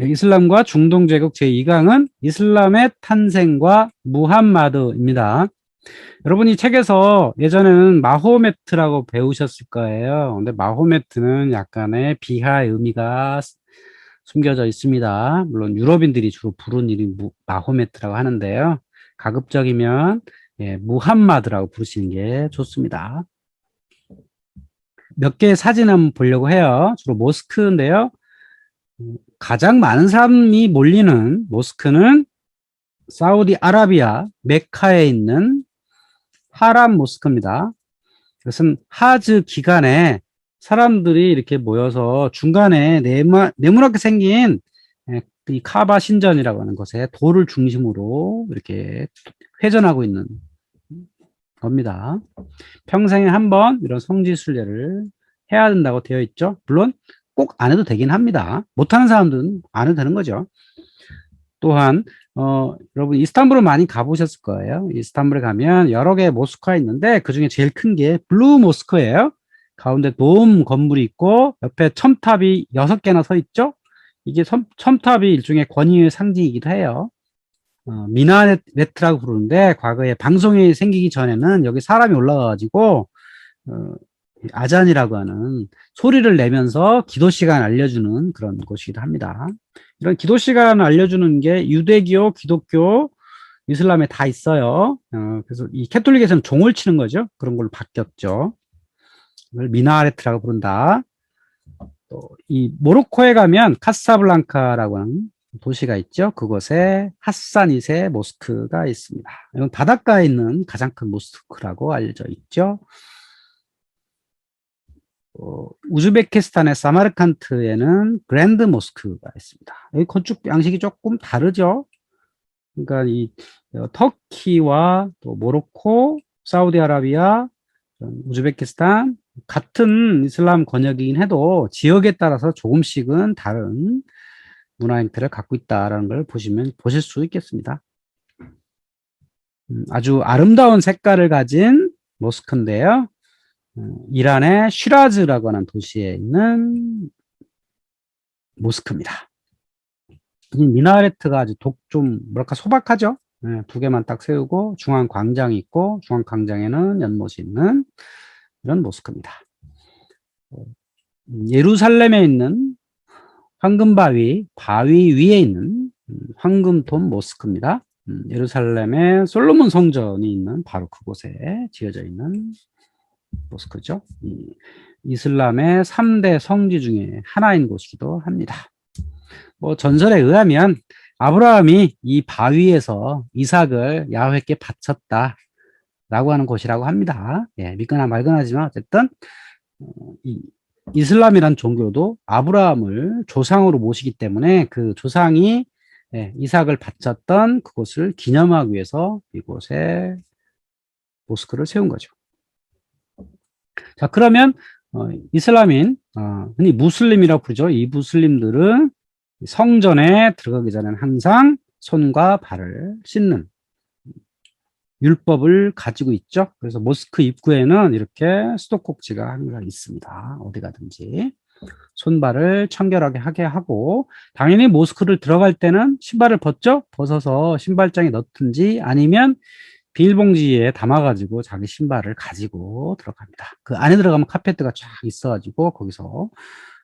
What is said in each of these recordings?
이슬람과 중동 제국 제2강은 이슬람의 탄생과 무함마드입니다. 여러분 이 책에서 예전에는 마호메트라고 배우셨을 거예요. 근데 마호메트는 약간의 비하의 의미가 숨겨져 있습니다. 물론 유럽인들이 주로 부르는 이름이 마호메트라고 하는데요. 가급적이면 예, 무함마드라고 부르시는 게 좋습니다. 몇 개의 사진 한번 보려고 해요. 주로 모스크인데요. 가장 많은 사람이 몰리는 모스크는 사우디아라비아 메카에 있는 하람 모스크입니다. 이것은 하즈 기간에 사람들이 이렇게 모여서 중간에 네모, 네모나게 생긴 예, 이 카바 신전이라고 하는 것에 돌을 중심으로 이렇게 회전하고 있는 겁니다. 평생에 한 번 이런 성지 순례를 해야 된다고 되어 있죠. 물론 꼭 안 해도 되긴 합니다. 못하는 사람들은 안 해도 되는 거죠. 또한 어, 여러분 이스탄불을 많이 가보셨을 거예요. 이스탄불에 가면 여러 개의 모스크가 있는데 그 중에 제일 큰 게 블루 모스크예요. 가운데 돔 건물이 있고 옆에 첨탑이 여섯 개나 서 있죠. 이게 첨, 첨탑이 일종의 권위의 상징이기도 해요. 어, 미나레트라고 부르는데 과거에 방송이 생기기 전에는 여기 사람이 올라가가지고 어, 아잔이라고 하는 소리를 내면서 기도 시간 알려주는 그런 곳이기도 합니다. 이런 기도 시간 알려주는 게 유대교, 기독교, 이슬람에 다 있어요. 어, 그래서 이 캐톨릭에서는 종을 치는 거죠. 그런 걸로 바뀌었죠. 이걸 미나레트라고 부른다. 또 이 모로코에 가면 카사블랑카라고 하는 도시가 있죠. 그곳에 하산 이세 모스크가 있습니다. 이건 바닷가에 있는 가장 큰 모스크라고 알려져 있죠. 어, 우즈베키스탄의 사마르칸트에는 그랜드 모스크가 있습니다. 여기 건축 양식이 조금 다르죠. 그러니까 이 어, 터키와 또 모로코, 사우디아라비아, 우즈베키스탄 같은 이슬람 권역이긴 해도 지역에 따라서 조금씩은 다른 문화 형태를 갖고 있다라는 걸 보시면 보실 수 있겠습니다. 음, 아주 아름다운 색깔을 가진 모스크인데요. 음, 이란의 쉬라즈라고 하는 도시에 있는 모스크입니다. 이 미나레트가 아주 독 좀 뭐랄까 소박하죠. 네, 두 개만 딱 세우고 중앙 광장이 있고 중앙 광장에는 연못이 있는 이런 모스크입니다. 어, 예루살렘에 있는 황금바위 바위 위에 있는 음, 황금돔 모스크입니다. 음, 예루살렘의 솔로몬 성전이 있는 바로 그곳에 지어져 있는 모스크죠. 이슬람의 3대 성지 중에 하나인 곳이기도 합니다. 뭐 전설에 의하면 아브라함이 이 바위에서 이삭을 야훼께 바쳤다 라고 하는 곳이라고 합니다. 예, 믿거나 말거나지만 어쨌든 어, 이 이슬람이란 종교도 아브라함을 조상으로 모시기 때문에 그 조상이 예, 이삭을 바쳤던 그곳을 기념하기 위해서 이곳에 모스크를 세운 거죠. 자, 그러면 어, 이슬람인, 어, 흔히 무슬림이라고 부르죠. 이 무슬림들은 성전에 들어가기 전에는 항상 손과 발을 씻는 율법을 가지고 있죠. 그래서 모스크 입구에는 이렇게 수도꼭지가 항상 있습니다. 어디 가든지. 손발을 청결하게 하게 하고 당연히 모스크를 들어갈 때는 신발을 벗죠. 벗어서 신발장에 넣든지 아니면 비닐봉지에 담아가지고 자기 신발을 가지고 들어갑니다. 그 안에 들어가면 카페트가 쫙 있어가지고 거기서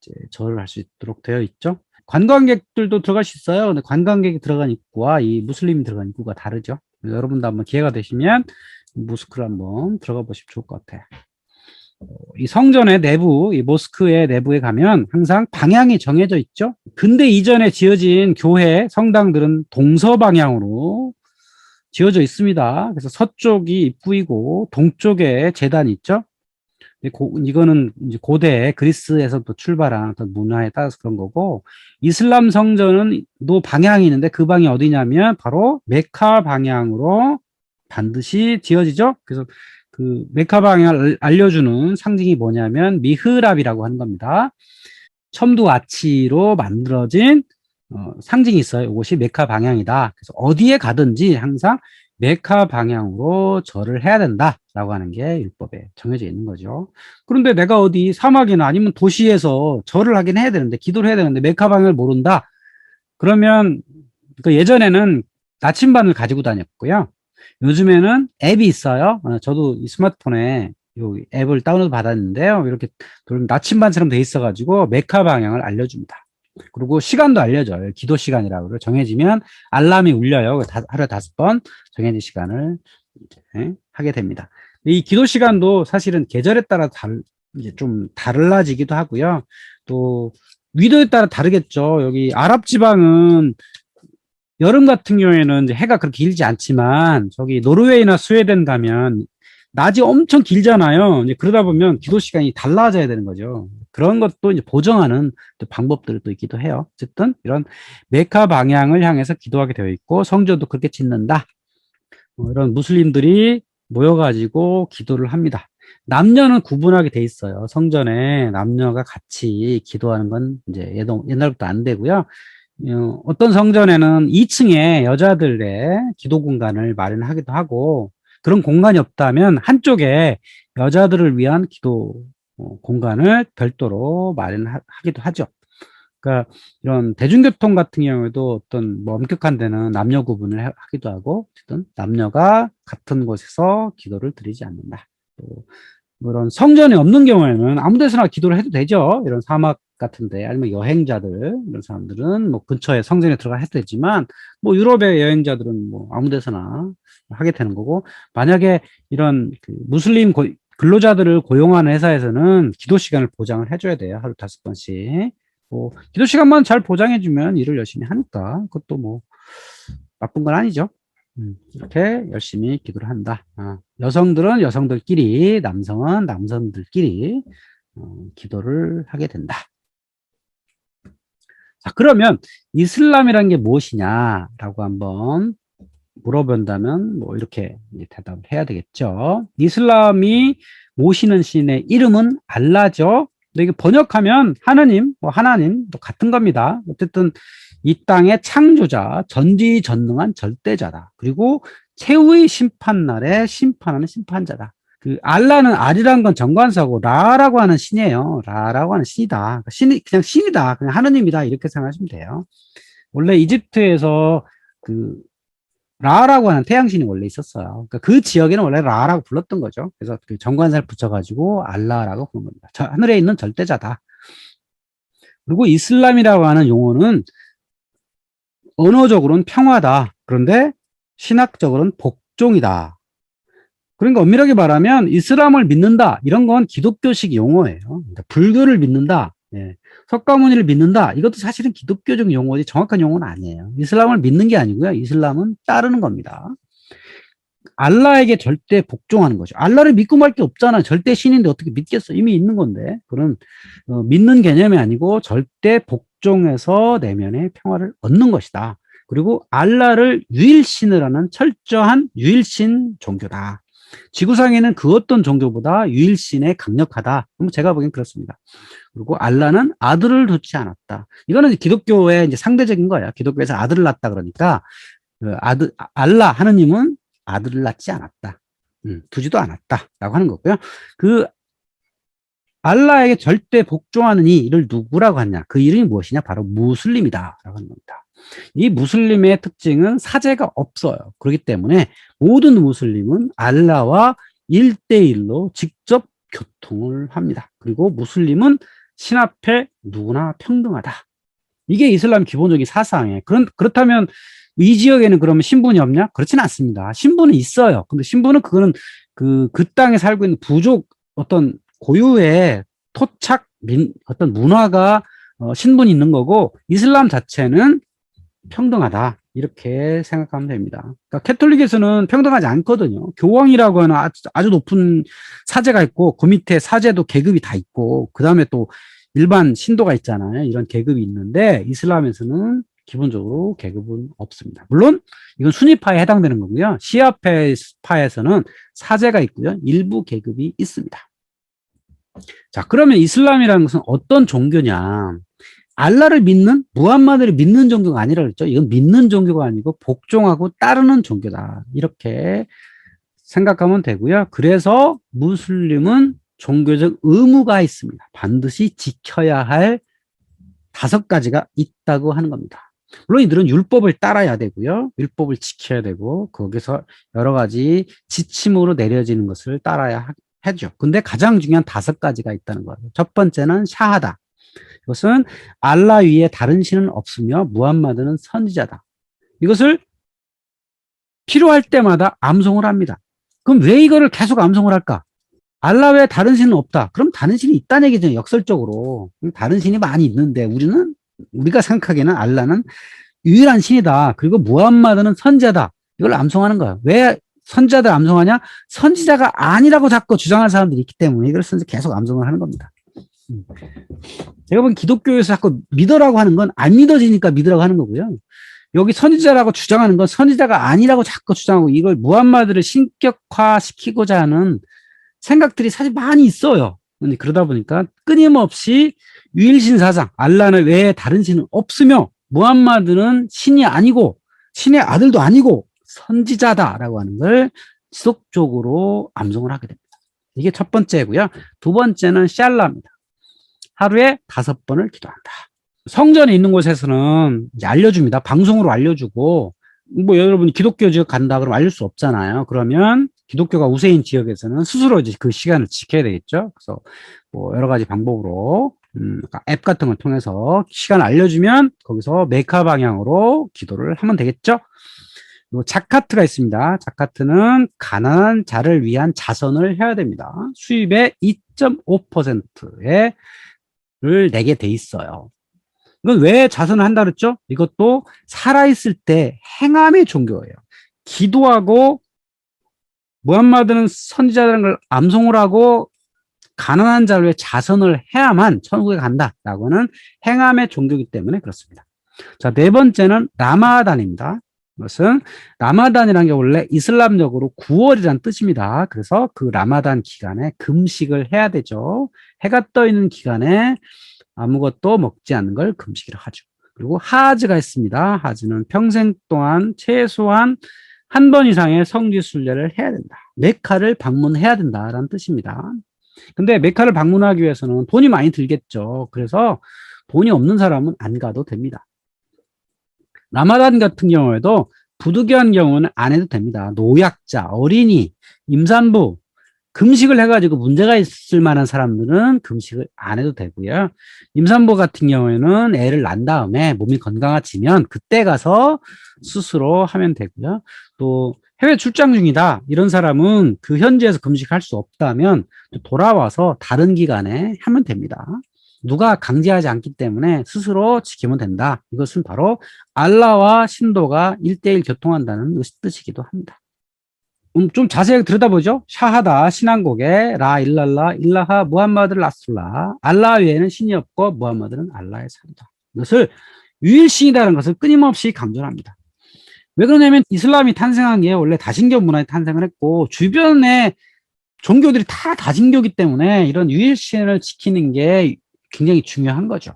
이제 절을 할 수 있도록 되어 있죠. 관광객들도 들어갈 수 있어요. 근데 관광객이 들어간 입구와 이 무슬림이 들어간 입구가 다르죠. 여러분도 한번 기회가 되시면 모스크를 한번 들어가 보시면 좋을 것 같아요. 이 성전의 내부, 이 모스크의 내부에 가면 항상 방향이 정해져 있죠. 근대 이전에 지어진 교회, 성당들은 동서 방향으로 지어져 있습니다. 그래서 서쪽이 입구이고 동쪽에 재단이 있죠. 고, 이거는 이제 고대 그리스에서부터 출발한 어떤 문화에 따라서 그런 거고 이슬람 성전은 또 방향이 있는데 그 방이 어디냐면 바로 메카 방향으로 반드시 지어지죠. 그래서 그 메카 방향을 알려주는 상징이 뭐냐면 미흐랍이라고 하는 겁니다. 첨두 아치로 만들어진 어, 상징이 있어요. 이것이 메카 방향이다. 그래서 어디에 가든지 항상 메카 방향으로 절을 해야 된다라고 하는 게 율법에 정해져 있는 거죠. 그런데 내가 어디 사막이나 아니면 도시에서 절을 하긴 해야 되는데 기도를 해야 되는데 메카 방향을 모른다. 그러면 그 예전에는 나침반을 가지고 다녔고요. 요즘에는 앱이 있어요. 어, 저도 이 스마트폰에 요 앱을 다운로드 받았는데요. 이렇게 돌- 나침반처럼 돼 있어가지고 메카 방향을 알려줍니다. 그리고 시간도 알려줘요. 기도 시간이라고. 정해지면 알람이 울려요. 다- 하루에 다섯 번 정해진 시간을 이제 하게 됩니다. 이 기도 시간도 사실은 계절에 따라 달, 이제 좀 달라지기도 하고요. 또 위도에 따라 다르겠죠. 여기 아랍 지방은 여름 같은 경우에는 해가 그렇게 길지 않지만 저기 노르웨이나 스웨덴 가면 낮이 엄청 길잖아요. 그러다 보면 기도 시간이 달라져야 되는 거죠. 그런 것도 이제 보정하는 또 방법들이 또 있기도 해요. 어쨌든 이런 메카 방향을 향해서 기도하게 되어 있고 성전도 그렇게 짓는다. 어, 이런 무슬림들이 모여가지고 기도를 합니다. 남녀는 구분하게 돼 있어요. 성전에 남녀가 같이 기도하는 건 이제 옛날부터 안 되고요. 어, 어떤 성전에는 2층에 여자들의 기도 공간을 마련하기도 하고 그런 공간이 없다면 한쪽에 여자들을 위한 기도 어, 공간을 별도로 마련하기도 하죠. 그러니까 이런 대중교통 같은 경우에도 어떤 뭐 엄격한 데는 남녀 구분을 하- 하기도 하고 어쨌든 남녀가 같은 곳에서 기도를 드리지 않는다. 또 그런 성전이 없는 경우에는 아무 데서나 기도를 해도 되죠. 이런 사막 같은데 아니면 여행자들 이런 사람들은 뭐 근처에 성전에 들어가 해도 되지만 뭐 유럽의 여행자들은 뭐 아무 데서나 하게 되는 거고 만약에 이런 그 무슬림 고- 근로자들을 고용하는 회사에서는 기도 시간을 보장을 해줘야 돼요. 하루 다섯 번씩. 뭐 기도 시간만 잘 보장해주면 일을 열심히 하니까 그것도 뭐 나쁜 건 아니죠. 음, 이렇게 열심히 기도를 한다. 아, 여성들은 여성들끼리, 남성은 남성들끼리 어, 기도를 하게 된다. 자, 그러면 이슬람이라는 게 무엇이냐라고 한번 물어본다면 뭐 이렇게 대답을 해야 되겠죠. 이슬람이 모시는 신의 이름은 알라죠. 근데 이게 번역하면 하느님, 뭐 하나님 또 같은 겁니다. 어쨌든 이 땅의 창조자, 전지전능한 절대자다. 그리고 최후의 심판 날에 심판하는 심판자다. 그 알라는 알이란 건 정관사고 라라고 하는 신이에요. 라라고 하는 신이다. 그러니까 신이 그냥 신이다. 그냥 하느님이다. 이렇게 생각하시면 돼요. 원래 이집트에서 그 라라고 하는 태양신이 원래 있었어요. 그러니까 그 지역에는 원래 라라고 불렀던 거죠. 그래서 그 정관사를 붙여가지고 알라라고 부른 겁니다. 저 하늘에 있는 절대자다. 그리고 이슬람이라고 하는 용어는 언어적으로는 평화다. 그런데 신학적으로는 복종이다. 그러니까 엄밀하게 말하면 이슬람을 믿는다. 이런 건 기독교식 용어예요. 그러니까 불교를 믿는다. 예. 석가모니를 믿는다. 이것도 사실은 기독교적 용어지 정확한 용어는 아니에요. 이슬람을 믿는 게 아니고요. 이슬람은 따르는 겁니다. 알라에게 절대 복종하는 거죠. 알라를 믿고 말 게 없잖아. 절대 신인데 어떻게 믿겠어? 이미 있는 건데. 그런 어, 믿는 개념이 아니고 절대 복종해서 내면의 평화를 얻는 것이다. 그리고 알라를 유일신을 하는 철저한 유일신 종교다. 지구상에는 그 어떤 종교보다 유일신에 강력하다. 제가 보기엔 그렇습니다. 그리고 알라는 아들을 두지 않았다. 이거는 기독교의 이제 상대적인 거예요. 기독교에서 아들을 낳았다 그러니까 그 아들 아- 알라 하느님은 아들을 낳지 않았다. 음, 두지도 않았다라고 하는 거고요. 그 알라에게 절대 복종하는 이를 누구라고 하냐? 그 이름이 무엇이냐? 바로 무슬림이다라고 하는 겁니다. 이 무슬림의 특징은 사제가 없어요. 그렇기 때문에 모든 무슬림은 알라와 일대일로 직접 교통을 합니다. 그리고 무슬림은 신 앞에 누구나 평등하다. 이게 이슬람 기본적인 사상이에요. 그런, 그렇다면 이 지역에는 그러면 신분이 없냐? 그렇지는 않습니다. 신분은 있어요. 근데 신분은 그거는 그, 그 땅에 살고 있는 부족 어떤 고유의 토착 민, 어떤 문화가 어, 신분이 있는 거고 이슬람 자체는 평등하다. 이렇게 생각하면 됩니다. 그러니까 캐톨릭에서는 평등하지 않거든요. 교황이라고 하는 아주, 아주 높은 사제가 있고 그 밑에 사제도 계급이 다 있고 그 다음에 또 일반 신도가 있잖아요. 이런 계급이 있는데 이슬람에서는 기본적으로 계급은 없습니다. 물론 이건 순위파에 해당되는 거고요. 시아파에서는 사제가 있고요. 일부 계급이 있습니다. 자, 그러면 이슬람이라는 것은 어떤 종교냐? 알라를 믿는 무함마드를 믿는 종교가 아니라 그랬죠. 이건 믿는 종교가 아니고 복종하고 따르는 종교다. 이렇게 생각하면 되고요. 그래서 무슬림은 종교적 의무가 있습니다. 반드시 지켜야 할 다섯 가지가 있다고 하는 겁니다. 물론 이들은 율법을 따라야 되고요. 율법을 지켜야 되고 거기서 여러 가지 지침으로 내려지는 것을 따라야 하- 하죠. 근데 가장 중요한 다섯 가지가 있다는 거예요. 첫 번째는 샤하다. 이것은 알라 위에 다른 신은 없으며 무함마드는 선지자다. 이것을 필요할 때마다 암송을 합니다. 그럼 왜 이거를 계속 암송을 할까? 알라 외에 다른 신은 없다. 그럼 다른 신이 있다는 얘기죠. 역설적으로. 다른 신이 많이 있는데 우리는 우리가 생각하기에는 알라는 유일한 신이다. 그리고 무함마드는 선지자다. 이걸 암송하는 거예요. 왜 선지자들 암송하냐? 선지자가 아니라고 자꾸 주장하는 사람들이 있기 때문에 이걸 계속 암송을 하는 겁니다. 음. 제가 보기엔 기독교에서 자꾸 믿어라고 하는 건 안 믿어지니까 믿으라고 하는 거고요. 여기 선지자라고 주장하는 건 선지자가 아니라고 자꾸 주장하고 이걸 무함마드를 신격화시키고자 하는 생각들이 사실 많이 있어요. 근데 그러다 보니까 끊임없이 유일신 사상, 알라는 외에 다른 신은 없으며 무함마드는 신이 아니고 신의 아들도 아니고 선지자다라고 하는 걸 지속적으로 암송을 하게 됩니다. 이게 첫 번째고요. 두 번째는 샬라입니다. 하루에 다섯 번을 기도한다. 성전에 있는 곳에서는 알려줍니다. 방송으로 알려주고 뭐 여러분이 기독교 지역 간다 그러면 알릴 수 없잖아요. 그러면 기독교가 우세인 지역에서는 스스로 이제 그 시간을 지켜야 되겠죠. 그래서 뭐 여러 가지 방법으로 음, 앱 같은 걸 통해서 시간 알려주면 거기서 메카 방향으로 기도를 하면 되겠죠. 그리고 자카트가 있습니다. 자카트는 가난한 자를 위한 자선을 해야 됩니다. 수입의 2.5%를 내게 돼 있어요. 이건 왜 자선을 한다 그랬죠? 이것도 살아있을 때 행함의 종교예요. 기도하고 무함마드는 선지자라는 걸 암송을 하고 가난한 자를 위해 자선을 해야만 천국에 간다라고는 행함의 종교이기 때문에 그렇습니다. 자, 네 번째는 라마단입니다. 이것은 라마단이라는 게 원래 이슬람적으로 9월이라는 뜻입니다. 그래서 그 라마단 기간에 금식을 해야 되죠. 해가 떠 있는 기간에 아무것도 먹지 않는 걸 금식이라 하죠. 그리고 하즈가 있습니다. 하즈는 평생 동안 최소한 한 번 이상의 성지 순례를 해야 된다. 메카를 방문해야 된다라는 뜻입니다. 근데 메카를 방문하기 위해서는 돈이 많이 들겠죠. 그래서 돈이 없는 사람은 안 가도 됩니다. 라마단 같은 경우에도 부득이한 경우는 안 해도 됩니다. 노약자, 어린이, 임산부, 금식을 해가지고 문제가 있을 만한 사람들은 금식을 안 해도 되고요. 임산부 같은 경우에는 애를 낳은 다음에 몸이 건강해지면 그때 가서 스스로 하면 되고요. 또 해외 출장 중이다. 이런 사람은 그 현지에서 금식할 수 없다면 또 돌아와서 다른 기간에 하면 됩니다. 누가 강제하지 않기 때문에 스스로 지키면 된다. 이것은 바로 알라와 신도가 일대일 교통한다는 뜻이기도 합니다. 음, 좀 자세하게 들여다보죠. 샤하다, 신앙곡에 라 일랄라, 일라하, 무함마드 라술라. 알라 외에는 신이 없고 무함마드는 알라의 사리다. 이것을 유일신이라는 것을 끊임없이 강조합니다. 왜 그러냐면 이슬람이 탄생한 게 원래 다신교 문화에 탄생을 했고 주변에 종교들이 다 다신교기 때문에 이런 유일신을 지키는 게 굉장히 중요한 거죠.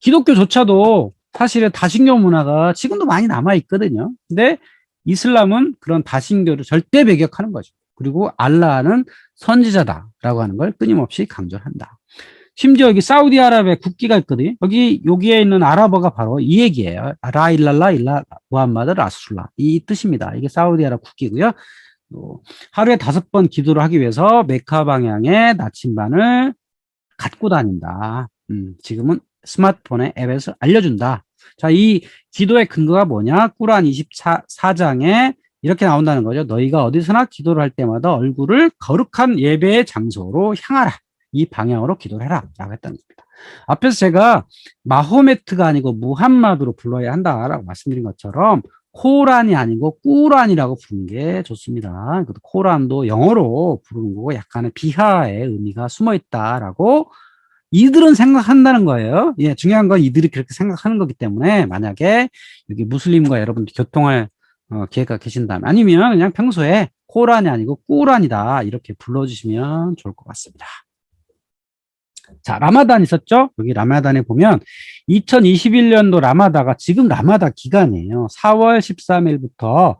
기독교조차도 사실은 다신교 문화가 지금도 많이 남아 있거든요. 근데 이슬람은 그런 다신교를 절대 배격하는 거죠. 그리고 알라는 선지자다라고 하는 걸 끊임없이 강조한다. 심지어 여기 사우디아라비아 국기가 있거든요. 여기 여기에 있는 아랍어가 바로 이 얘기예요. 라 일랄라 일라 무함마드 라술라 이 뜻입니다. 이게 사우디아라 국기고요. 또 하루에 다섯 번 기도를 하기 위해서 메카 방향의 나침반을 갖고 다닌다. 음, 지금은 스마트폰의 앱에서 알려준다. 자, 이 기도의 근거가 뭐냐? 꾸란 24장에 이렇게 나온다는 거죠. 너희가 어디서나 기도를 할 때마다 얼굴을 거룩한 예배의 장소로 향하라. 이 방향으로 기도를 해라. 라고 했다는 겁니다. 앞에서 제가 마호메트가 아니고 무함마드로 불러야 한다라고 말씀드린 것처럼 코란이 아니고 꾸란이라고 부르는 게 좋습니다. 코란도 영어로 부르는 거고 약간의 비하의 의미가 숨어 있다라고 이들은 생각한다는 거예요. 예, 중요한 건 이들이 그렇게 생각하는 거기 때문에 만약에 여기 무슬림과 여러분들 교통할 어, 기회가 계신다면 아니면 그냥 평소에 코란이 아니고 꾸란이다 이렇게 불러주시면 좋을 것 같습니다. 자, 라마단 있었죠? 여기 라마단에 보면 2021년도 라마다가 지금 라마다 기간이에요. 4월 13일부터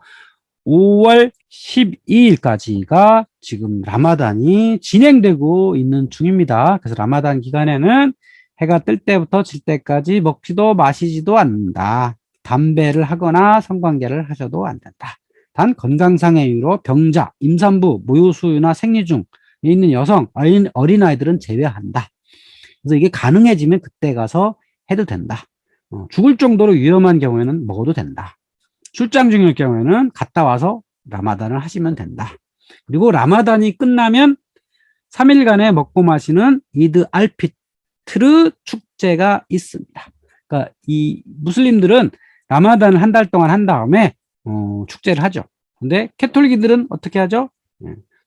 5월 12일까지가 지금 라마단이 진행되고 있는 중입니다. 그래서 라마단 기간에는 해가 뜰 때부터 질 때까지 먹지도 마시지도 않는다. 담배를 하거나 성관계를 하셔도 안 된다. 단 건강상의 이유로 병자, 임산부, 모유수유나 생리 중에 있는 여성, 어린, 어린아이들은 제외한다. 그래서 이게 가능해지면 그때 가서 해도 된다. 어, 죽을 정도로 위험한 경우에는 먹어도 된다. 출장 중일 경우에는 갔다 와서 라마단을 하시면 된다. 그리고 라마단이 끝나면 3일간의 먹고 마시는 이드 알피트르 축제가 있습니다. 그러니까 이 무슬림들은 라마단을 한 달 동안 한 다음에 어, 축제를 하죠. 근데 캐톨릭인들은 어떻게 하죠?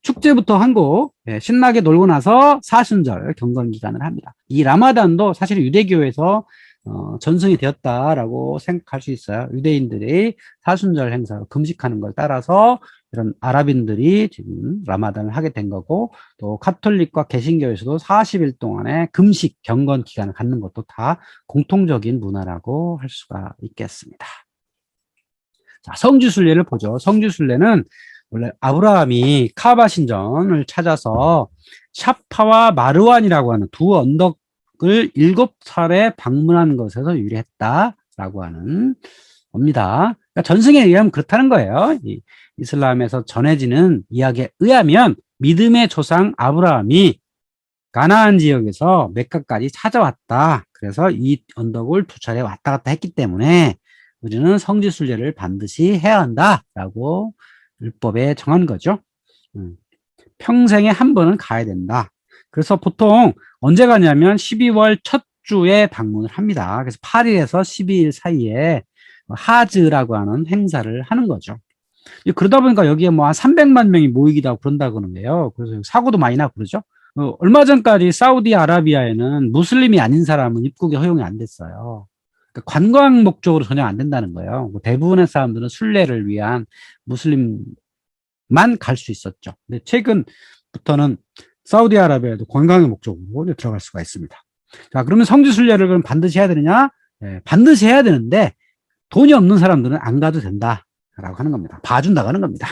예, 축제부터 한고 예, 신나게 놀고 나서 사순절 경건 기간을 합니다. 이 라마단도 사실 유대교에서 어, 전승이 되었다라고 생각할 수 있어요. 유대인들이 사순절 행사를 금식하는 걸 따라서 이런 아랍인들이 지금 라마단을 하게 된 거고 또 카톨릭과 개신교에서도 40일 동안의 금식 경건 기간을 갖는 것도 다 공통적인 문화라고 할 수가 있겠습니다. 자, 성지순례를 보죠. 성지순례는 원래 아브라함이 카바 신전을 찾아서 샤파와 마르완이라고 하는 두 언덕을 일곱 차례 방문한 것에서 유래했다라고 하는 겁니다. 그러니까 전승에 의하면 그렇다는 거예요. 이 이슬람에서 전해지는 이야기에 의하면 믿음의 조상 아브라함이 가나안 지역에서 메카까지 찾아왔다. 그래서 이 언덕을 두 차례 왔다 갔다 했기 때문에 우리는 성지순례를 반드시 해야 한다라고 율법에 정한 거죠. 음. 평생에 한 번은 가야 된다. 그래서 보통 언제 가냐면 12월 첫 주에 방문을 합니다. 그래서 8일에서 12일 사이에 하즈라고 하는 행사를 하는 거죠. 그러다 보니까 여기에 뭐 한 300만 명이 모이기도 하고 그런다 그러는데요. 그래서 사고도 많이 나고 그러죠. 어, 얼마 전까지 사우디아라비아에는 무슬림이 아닌 사람은 입국이 허용이 안 됐어요. 그러니까 관광 목적으로 전혀 안 된다는 거예요. 뭐 대부분의 사람들은 순례를 위한 무슬림만 갈 수 있었죠. 근데 최근부터는 사우디아라비아에도 관광의 목적으로 들어갈 수가 있습니다. 자, 그러면 성지 순례를 그럼 반드시 해야 되느냐? 예, 반드시 해야 되는데 돈이 없는 사람들은 안 가도 된다라고 하는 겁니다. 봐준다고 하는 겁니다.